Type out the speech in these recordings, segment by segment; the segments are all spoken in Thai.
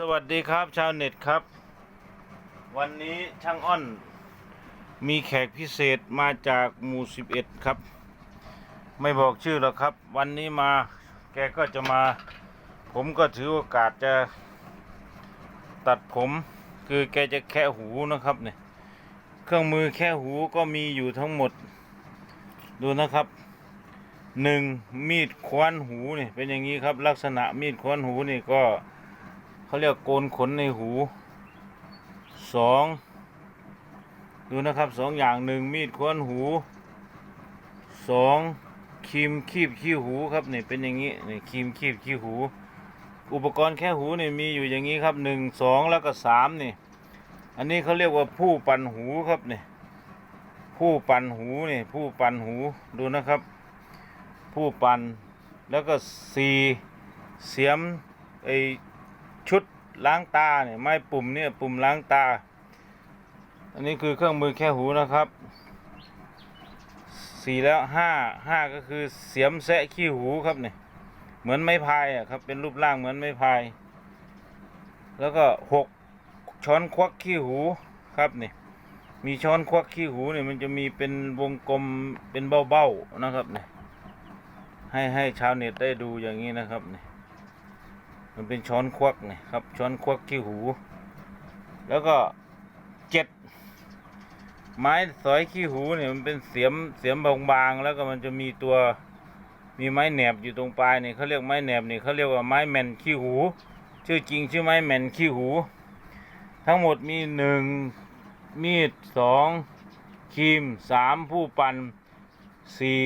สวัสดีครับชาวเน็ตครับ วันนี้ช่างอ้อน มีแขกพิเศษมาจากหมู่ 11 ครับ ไม่บอกชื่อหรอกครับ วันนี้มาแกก็จะมา ผมก็ถือโอกาสจะตัดผมคือแกจะแค่หูนะครับเนี่ยเครื่องมือแค่หูก็มีอยู่ทั้งหมด ดูนะครับหนึ่งมีดคว้านหูนี่เป็นอย่างนี้ครับ ลักษณะมีดคว้านหูนี่ก็ เขาเรียกโกนขนในหูสองดูนะครับสองอย่างหนึ่งมีดค้นหูสองครีมคีบขี้หูครับนี่เป็นอย่างนี้นี่ครีมคีบขี้หู อุปกรณ์แค่หูนี่มีอยู่อย่างนี้ครับหนึ่งสองแล้วก็สามนี่ อันนี้เขาเรียกว่าผู้ปั่นหูครับนี่ผู้ปั่นหูนี่ผู้ปั่นหูดูนะครับ ผู้ปั่นแล้วก็สี่เสียมไอชุด ล้างตาเนี่ยไม้ปุ่มเนี่ยปุ่มล้างตา อันนี้คือเครื่องมือแค่หูนะครับสี่แล้วห้าห้าก็คือเสียมแซะขี้หูครับเนี่ยเหมือนไม้พายอะครับเป็นรูปร่างเหมือนไม้พาย แล้วก็หกช้อนควักขี้หูครับเนี่ยมีช้อนควักขี้หูเนี่ยมันจะมีเป็นวงกลมเป็นเบ้าๆนะครับเนี่ยให้ให้ชาวเน็ตได้ดูอย่างนี้นะครับเนี่ย มันเป็นช้อนควักไงครับ ช้อนควักขี้หู แล้วก็เจ็ดไม้สอยขี้หูเนี่ยมันเป็นเสียมเสียมบางๆแล้วก็มันจะมีตัวมีไม้แหนบอยู่ตรงปลายเนี่ยเขาเรียกไม้แหนบเนี่ยเขาเรียกว่าไม้แมนขี้หู ชื่อจริงชื่อไม้แมนขี้หู ทั้งหมดมีหนึ่งมีดสองครีมสามผู้ปั่นสี่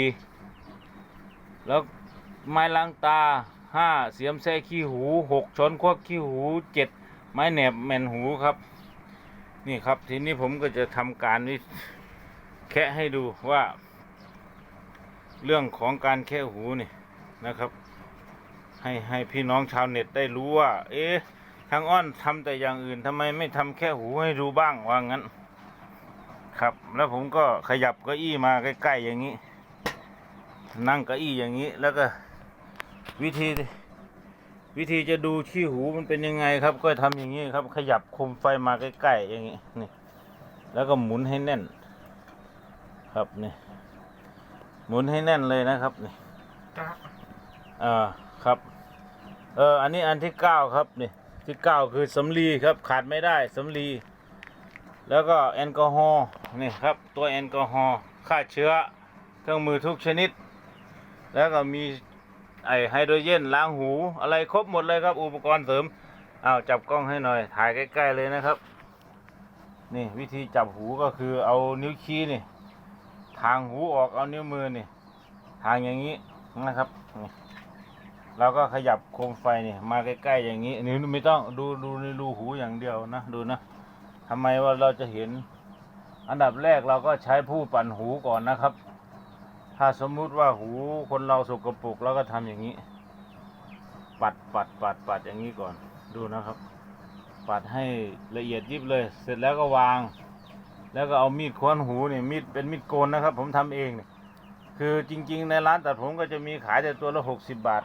แล้วไม้ล้างตา ห้าเสียมแซ่ขี้หูหกช้อนควักขี้หูเจ็ดไม้แหนบแมนหูครับ นี่ครับทีนี้ผมก็จะทำการนี้แคะให้ดูว่า เรื่องของการแคะหูนี่นะครับ ให้ให้พี่น้องชาวเน็ตได้รู้ว่า เอ๊ะทางอ้อนทำแต่อย่างอื่นทำไมไม่ทำแค่หูให้ดูบ้างว่างั้น ครับ แล้วผมก็ขยับเก้าอี้มาใกล้ๆอย่างนี้ นั่งเก้าอี้อย่างนี้แล้วก็ วิธีวิธีจะดูขี้หูมันเป็นยังไงครับ ก็ทำอย่างนี้ครับ ขยับโคมไฟมาใกล้ๆอย่างนี้นี่แล้วก็หมุนให้แน่น ครับนี่หมุนให้แน่นเลยนะครับนี่อ่าครับเอออันนี้อันที่เก้าครับนี่ที่เก้าคือสำลีครับขาดไม่ได้สำลีแล้วก็แอลกอฮอล์นี่ครับตัวแอลกอฮอล์ฆ่าเชื้อเครื่องมือทุกชนิด แล้วก็มี ไอไฮโดรเจนล้างหูอะไรครบหมดเลยครับ อุปกรณ์เสริมเอาจับกล้องให้หน่อยถ่ายใกล้ ๆ เลยนะครับ นี่วิธีจับหูก็คือเอานิ้วชี้นี่ ทางหูออกเอานิ้วมือนี่ ทางอย่างนี้นะครับนี่เราก็ขยับโคมไฟนี่มาใกล้ ๆ อย่างนี้นี่ไม่ต้องดูดูในรูหูอย่างเดียวนะดูนะทำไมว่าเราจะเห็น อันดับแรกเราก็ใช้ผู้ปั่นหูก่อนนะครับ ถ้าสมมุติว่าหูคนเราสกปรกเราก็ทำอย่างนี้ ปัดปัดปัดปัดอย่างนี้ก่อนดูนะครับ ปัดให้ละเอียดยิบเลย เสร็จแล้วก็วาง แล้วก็เอามีดค้อนหูเนี่ยมีดเป็นมีดโกนนะครับ ผมทำเองเนี่ยคือจริง ๆ ในร้านตัดผมก็จะมีขายแต่ตัวละหกสิบบาท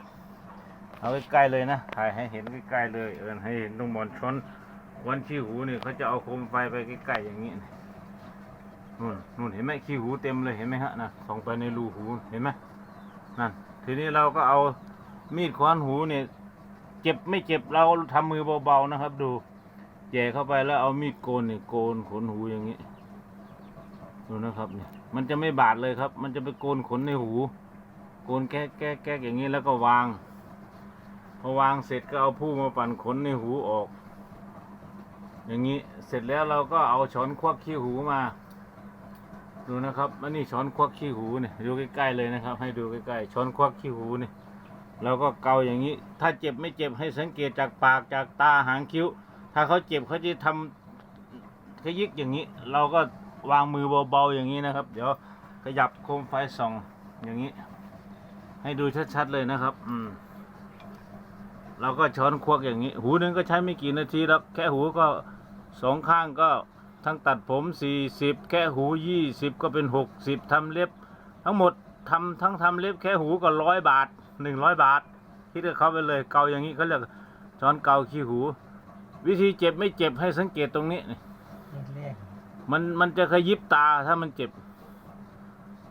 เอาใกล้ๆเลยนะถ่ายให้เห็นใกล้ๆเลย เออให้เห็นตรงบอนช้อนวันขี้หูเนี่ยเขาจะเอาโคมไฟไปใกล้ๆอย่างนี้ นนู่นเห็นไหมขี้หูเต็มเลยเห็นไหมฮะนะส่องไปในรูหูเห็นไหมนั่นทีนี้เราก็เอามีดคว้านหูเนี่ยเจ็บไม่เจ็บเราทำมือเบาๆนะครับ ดูแย่เข้าไปแล้วเอามีดโกนเนี่ยโกนขนหูอย่างนี้ดูนะครับเนี่ยมันจะไม่บาดเลยครับ มันจะไปโกนขนในหู โกนแก้แก้แก้อย่างนี้แล้วก็วาง พอวางเสร็จก็เอาผู้มาปั่นขนในหูออก อย่างนี้เสร็จแล้วเราก็เอาช้อนควักขี้หูมา ดูนะครับอันนี้ช้อนควักขี้หูเนี่ยดูใกล้ๆเลยนะครับ ให้ดูใกล้ๆช้อนควักขี้หูนี่เราก็เกาอย่างนี้ ถ้าเจ็บไม่เจ็บให้สังเกตจากปากจากตาหางคิ้ว ถ้าเขาเจ็บเขาจะทำขยิกอย่างนี้ เราก็วางมือเบาๆอย่างนี้นะครับ เดี๋ยวขยับโคมไฟส่องอย่างนี้ ให้ดูชัดๆเลยนะครับ อืมเราก็ช้อนควักอย่างนี้ หูหนึงก็ใช้ไม่กี่นาทีแล้วแค่หูก็สองข้างก็ ทั้งตัดผมสี่สิบแค่หูยี่สิบก็เป็นหกสิบทำเล็บ ทั้งหมดทำทั้งทำเล็บแค่หูก็ร้อยบาทหนึ่งร้อยบาท คิดกับเขาไปเลยเกาอย่างนี้เขาเรียกช้อนเกาขี้หู วิธีเจ็บไม่เจ็บให้สังเกตตรงนี้นี่เรียกมันมันจะขยิบตาถ้ามันเจ็บ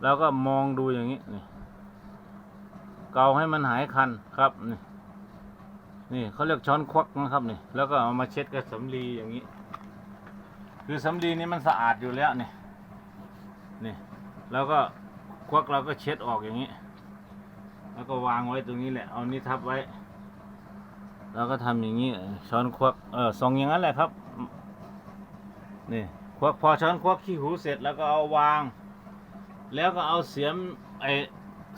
แล้วก็มองดูอย่างนี้นี่เกาให้มันหายคันครับนี่นี่เขาเรียกช้อนควักนะครับนี่แล้วก็เอามาเช็ดกับสำลีอย่างนี้ คือสำลีนี่มันสะอาดอยู่แล้วนี่นี่แล้วก็ควักเราก็เช็ดออกอย่างนี้ แล้วก็วางไว้ตรงนี้แหละ เอานี้ทับไว้ แล้วก็ทำอย่างนี้ ช้อนควักเออส่องอย่างนั้นแหละครับ นี่ควักพอช้อนควักขี้หูเสร็จแล้วก็เอาวาง แล้วก็เอาเสียมไอ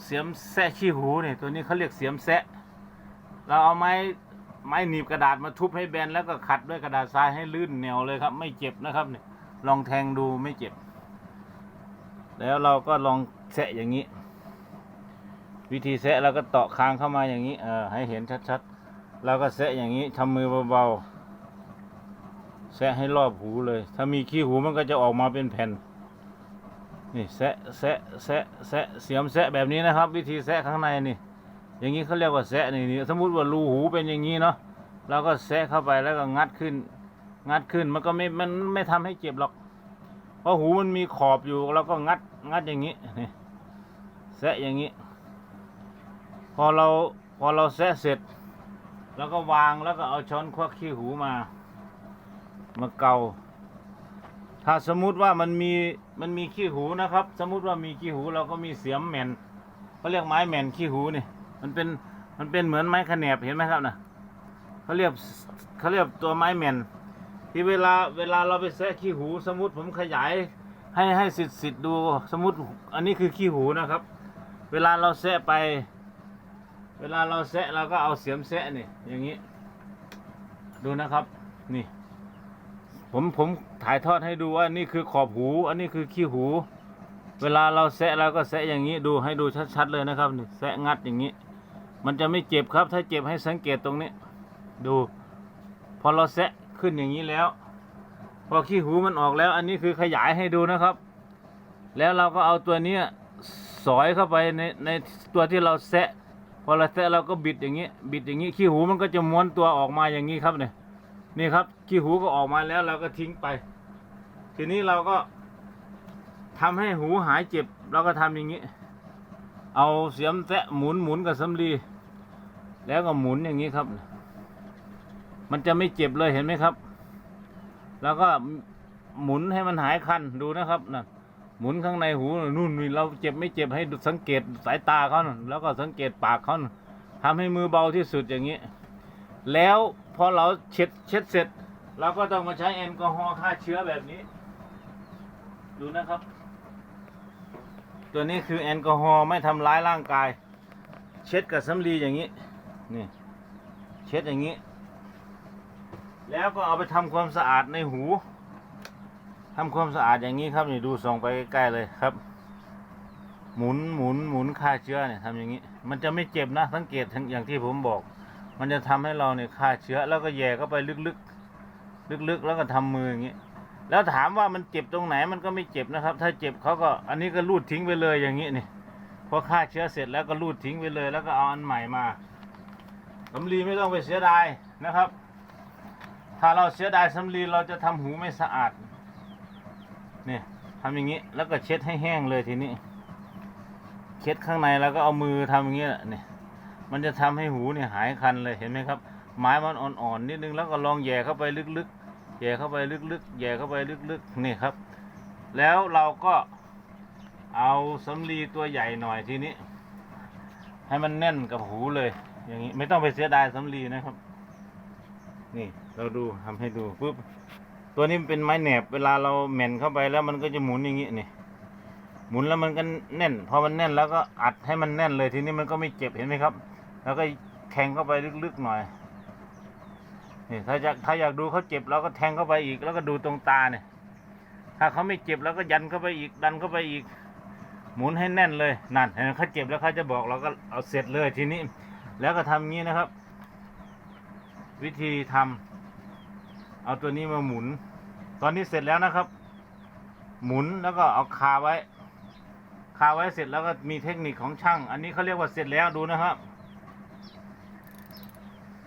เสียมแซะขี้หูนี่ตัวนี้เขาเรียกเสียมแซะ เราเอาไม้ ไม้หนีบกระดาษมาทุบให้แบนแล้วก็ขัดด้วยกระดาษทรายให้ลื่นเหนียวเลยครับ ไม่เจ็บนะครับเนี่ยลองแทงดูไม่เจ็บ แล้วเราก็ลองแซะอย่างนี้ วิธีแซะเราก็เตาะคางเข้ามาอย่างนี้เออให้เห็นชัดๆแล้วก็แซะอย่างนี้ทำมือเบาๆแซะให้รอบหูเลย ถ้ามีขี้หูมันก็จะออกมาเป็นแผ่นนี่แซะแซะแซะแซะเสียมแซะแบบนี้นะครับ วิธีแซะข้างในนี่ อย่างนี้เขาเรียกว่าแซะนี่นี่สมมติว่ารูหูเป็นอย่างนี้เนาะเราก็แซะเข้าไปแล้วก็งัดขึ้น งัดขึ้นมันก็ไม่มันไม่ทำให้เจ็บหรอก เพราะหูมันมีขอบอยู่เราก็งัดงัดอย่างนี้นี่แซะอย่างนี้ พอเราพอเราแซะเสร็จ แล้วก็วางแล้วก็เอาช้อนควักขี้หูมา มาเกาถ้าสมมุติว่ามันมีมันมีขี้หูนะครับ สมมุติว่ามีขี้หูเราก็มีเสียมแหม่นเขาเรียกไม้แหม่นขี้หูนี่ มันเป็นมันเป็นเหมือนไม้ขแหนบเห็นไหมครับนะเขาเรียกเขาเรียกตัวไม้แหม่นที่เวลาเวลาเราไปแซะขี้หูสมมติผมขยายให้ให้สิทธิ์สิทธิ์ดูสมมติอันนี้คือขี้หูนะครับ เวลาเราแซะไป เวลาเราแซะเราก็เอาเสียมแซะนี่อย่างนี้ ดูนะครับนี่ ผมผมถ่ายทอดให้ดูว่านี่คือขอบหู อันนี้คือขี้หู เวลาเราแซะเราก็แซะอย่างนี้ดูให้ดูชัดๆเลยนะครับนี่แซะงัดอย่างนี้ มันจะไม่เจ็บครับ ถ้าเจ็บให้สังเกตตรงนี้ ดู พอเราแซะขึ้นอย่างนี้แล้ว พอขี้หูมันออกแล้ว อันนี้คือขยายให้ดูนะครับ แล้วเราก็เอาตัวนี้สอยเข้าไปในในตัวที่เราแซะพอเราแซะเราก็บิดอย่างนี้ บิดอย่างนี้ขี้หูมันก็จะม้วนตัวออกมาอย่างนี้ครับเนี่ยนี่ครับขี้หูก็ออกมาแล้วเราก็ทิ้งไป ทีนี้เราก็ทำให้หูหายเจ็บ เราก็ทำอย่างนี้ เอาเสียมแตะหมุนหมุนกับสำลี แล้วก็หมุนอย่างนี้ครับ มันจะไม่เจ็บเลยเห็นไหมครับ แล้วก็หมุนให้มันหายคันดูนะครับนะหมุนข้างในหูนู่นนี่เราเจ็บไม่เจ็บให้สังเกตสายตาเขาแล้วก็สังเกตปากเขาน่ะทำให้มือเบาที่สุดอย่างนี้ แล้วพอเราเช็ดเช็ดเสร็จเราก็ต้องมาใช้แอลกอฮอล์ฆ่าเชื้อแบบนี้ ดูนะครับ ตัวนี้คือแอลกอฮอล์ไม่ทำร้ายร่างกาย เช็ดกับสำลีอย่างนี้ นี่ เช็ดอย่างนี้ แล้วก็เอาไปทำความสะอาดในหูทำความสะอาดอย่างนี้ครับนี่ดูส่องไปใกล้ๆเลยครับ หมุนหมุนหมุนฆ่าเชื้อเนี่ยทำอย่างนี้ มันจะไม่เจ็บนะสังเกตอย่างที่ผมบอก มันจะทำให้เราเนี่ยฆ่าเชื้อ แล้วก็แย่เข้าไปลึกๆลึกๆ แล้วก็ทำมืออย่างนี้แล้วถามว่ามันเจ็บตรงไหนมันก็ไม่เจ็บนะครับ ถ้าเจ็บเขาก็อันนี้ก็รูดทิ้งไปเลยอย่างนี้นี่พอฆ่าเชื้อเสร็จแล้วก็รูดทิ้งไปเลย แล้วก็เอาอันใหม่มา สำลีไม่ต้องไปเสียดายนะครับ ถ้าเราเสียดายสำลีเราจะทำหูไม่สะอาดเนี่ยทำอย่างนี้แล้วก็เช็ดให้แห้งเลยทีนี้เช็ดข้างในแล้วก็เอามือทำอย่างนี้แหละเนี่ยมันจะทำให้หูเนี่ยหายคันเลยเห็นไหมครับไม้มันอ่อนๆนิดนึงแล้วก็ลองแย่เข้าไปลึกๆแย่เข้าไปลึกๆแย่เข้าไปลึกๆนี่ครับ แล้วเราก็เอาสำลีตัวใหญ่หน่อยทีนี้ ให้มันแน่นกับหูเลย อย่างนี้ไม่ต้องไปเสียดายสำลีนะครับ นี่เราดูทำให้ดูปุ๊บตัวนี้เป็นไม้แหนบ เวลาเราแหม่นเข้าไปแล้วมันก็จะหมุนอย่างนี้นี่หมุนแล้วมันก็แน่น พอมันแน่นแล้วก็อัดให้มันแน่นเลยทีนี้มันก็ไม่เจ็บเห็นไหมครับ แล้วก็แทงเข้าไปลึกๆหน่อยนี่ถ้าอยากถ้าอยากดูเขาเจ็บเราก็แทงเข้าไปอีก แล้วก็ดูตรงตาเนี่ย ถ้าเขาไม่เจ็บเราก็ยันเข้าไปอีก ดันเข้าไปอีก หมุนให้แน่นเลยนั่นเห็นเขาเจ็บแล้วเขาจะบอกเราก็เอาเสร็จเลยทีนี้ แล้วก็ทำงี้นะครับ วิธีทำเอาตัวนี้มาหมุน ตอนนี้เสร็จแล้วนะครับ หมุนแล้วก็เอาคาไว้ คาไว้เสร็จแล้วก็มีเทคนิคของช่าง อันนี้เขาเรียกว่าเสร็จแล้วดูนะครับ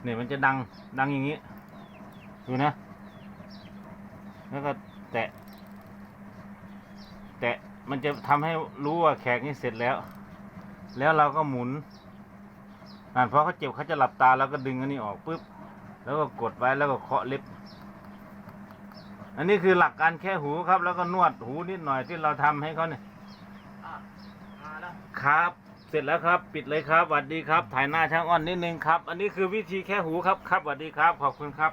เนี่ยมันจะดังดังอย่างนี้ ดูนะ แล้วก็แตะ แตะมันจะทำให้รู้ว่าแขกนี่เสร็จแล้ว แล้วเราก็หมุน อ่านพอเขาเจ็บเขาจะหลับตาแล้วก็ดึงอันนี้ออกปุ๊บแล้วก็กดไว้แล้วก็เคาะเล็บ อันนี้คือหลักการแค่หูครับ แล้วก็นวดหูนิดหน่อยที่เราทำให้เขาเนี่ยครับ เสร็จแล้วครับ ปิดเลยครับสวัสดีครับ ถ่ายหน้าช่างอ้อนนิดนึงครับ อันนี้คือวิธีแค่หูครับครับสวัสดีครับ ขอบคุณครับ